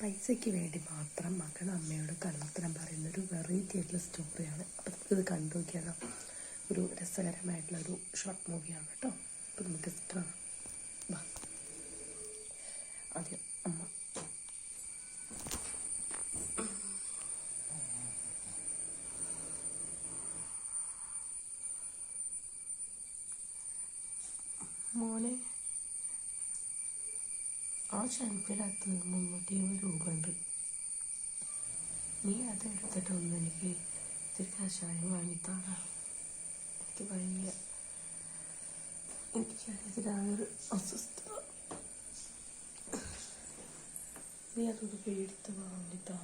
പൈസയ്ക്ക് വേണ്ടി മാത്രം മകൾ അമ്മയോട് കള്ളത്തരം പറയുന്ന ഒരു വെറൈറ്റി ആയിട്ടുള്ള സ്റ്റോറിയാണ് അപ്പോൾ നമുക്കിത് കണ്ടു നോക്കിയാലോ? ഒരു രസകരമായിട്ടുള്ള ഒരു ഷോർട്ട് മൂവിയാണ് കേട്ടോ. അപ്പം നമുക്ക് കാണാം വാ. ആദ്യം അമ്മ. മോനെ. ഷെൽഫിനകത്ത് മുന്നൂറ്റി എഴുപത് രൂപ ഉണ്ട് നീ അത് എടുത്തിട്ടൊന്ന് എനിക്ക് ഇത്തിരി കഷായം വാങ്ങിത്താടാ എനിക്ക് ഭയങ്കര എനിക്ക് ശരീരത്തിലാകെ അസ്വസ്ഥത. നീ അതൊന്ന് പേടിത്ത് വാങ്ങിത്താ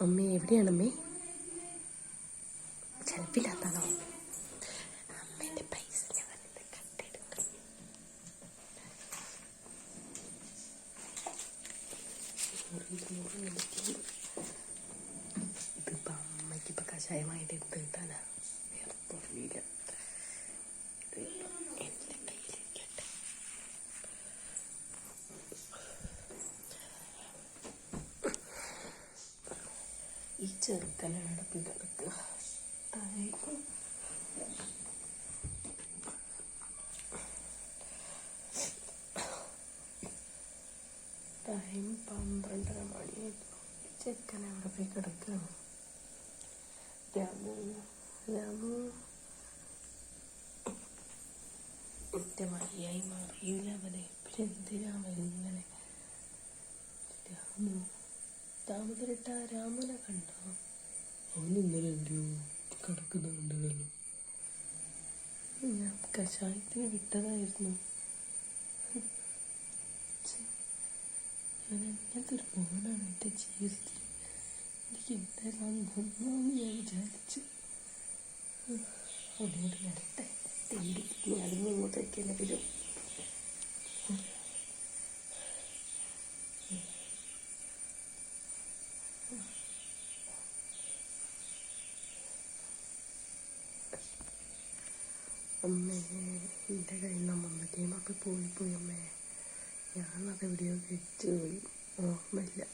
അമ്മേ എവിടെയാണ് അമ്മേ അമ്മേന്റെ പൈസ ഞാൻ കട്ടെടുക്കും ഇതിപ്പോ അമ്മയ്ക്ക് ഇപ്പൊ കഷായമായിട്ട് എന്ത് കിട്ടാനാ? വേർപ്പൊഴിയില്ല എന്റെ കയ്യിലിരിക്കട്ടെ. ഈ ചെറുക്കനാണ് കിടക്കുക ടൈം പന്ത്രണ്ടര മണി ചെക്കൻ അവിടെ പോയി കിടക്കുകയാണ് രാമു രാമു. എന്റെ മതിയായി മാറിയില്ല അവനെ. പിന്നെ എന്തിനാ ഇങ്ങനെ രാമു. താമസരിട്ട രാമനെ കണ്ടോ? അവൻ ഇന്നലെ കിടക്കുന്നുണ്ടല്ലോ. ഞാൻ കഷായത്തിന് വിട്ടതായിരുന്നു. ഞാൻ അങ്ങനത്തെ മോനാണ് എന്റെ ജീവിതത്തിൽ. എനിക്ക് നന്നാന്ന് ഞാൻ വിചാരിച്ചു. അവനോട് വരട്ടെ. തേടി ഇനി അതിന് ഇങ്ങോട്ടേക്ക് എന്നെ വരും അമ്മേ എന്റെ കയ്യിൽ നിന്ന് മമ്മൂട്ടിയുമൊക്കെ പോയി പോയി അമ്മേ. ഞാനത് എവിടെയോ വെച്ച് പോയി. ഓർമ്മയില്ല.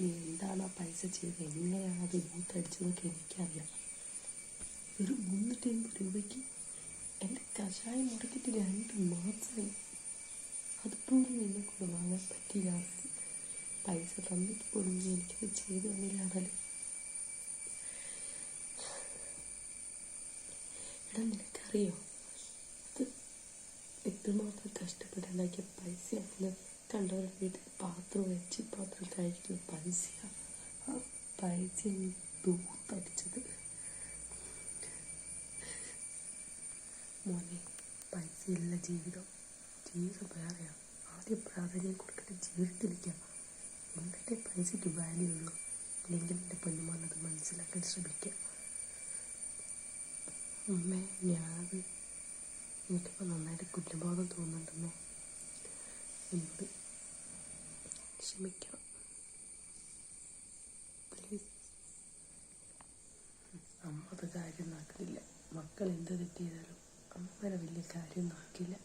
നീ എന്താണ് ആ പൈസ ചെയ്തത്? എങ്ങനെയാണ് അത് ബൂത്തടിച്ചതൊക്കെ എനിക്കറിയാം. ഒരു മുന്നൂറ്റി അൻപത് രൂപയ്ക്ക് എന്റെ കഷായം മുടക്കിയിട്ട് രണ്ട് മാസമായി. അതുപോലും എന്നെ കൊണ്ട് വാങ്ങാൻ പറ്റില്ല പൈസ തന്നിട്ട് പോലും എനിക്കത് ചെയ്തു തന്നില്ലാണല്ലോ എടാ നിനക്കറിയോ ഇത് ഇത്രമാത്രം കഷ്ടപ്പെട്ടുണ്ടാക്കിയ പൈസ കണ്ടവരുടെ വീട്ടിൽ പാത്രം വെച്ച് പാത്രം കഴിക്കുന്ന പൈസ ആ പൈസ നീ ദൂത്തടിച്ചത് മോനെ പൈസയില്ല ജീവിതം ജീവിതം വേറെയാണ് ആദ്യം പ്രാധാന്യം കൊടുക്കേണ്ട ജീവിതത്തിലേക്കാം എന്നിട്ടേ പൈസയ്ക്ക് വാല്യൂ ഉള്ളൂ ഇല്ലെങ്കിൽ എന്റെ പൊന്നുമോനത് മനസ്സിലാക്കാൻ ശ്രമിക്കുക അമ്മേ ഞാനത് എനിക്കിപ്പോൾ നന്നായിട്ട് കുറ്റബോധം തോന്നുന്നുണ്ടമ്മേ. എന്നോട് ക്ഷമിക്കണം. പ്ലീസ് അമ്മ അത് കാര്യം നാക്കില്ല മക്കൾ എന്ത് തെറ്റ് ചെയ്താലും അമ്മ വരെ വലിയ കാര്യം നാക്കില്ല.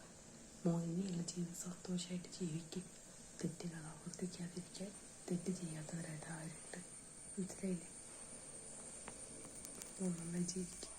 മോഹിനിയുള്ള ജീവിതം സന്തോഷമായിട്ട് ജീവിക്കും. തെറ്റുകൾ ആവർത്തിക്കാതിരിക്കാൻ തെറ്റ് ചെയ്യാത്തവരായിട്ട് ആരുണ്ട്? മനസ്സിലായില്ലേ? നന്നായി ജീവിക്കും.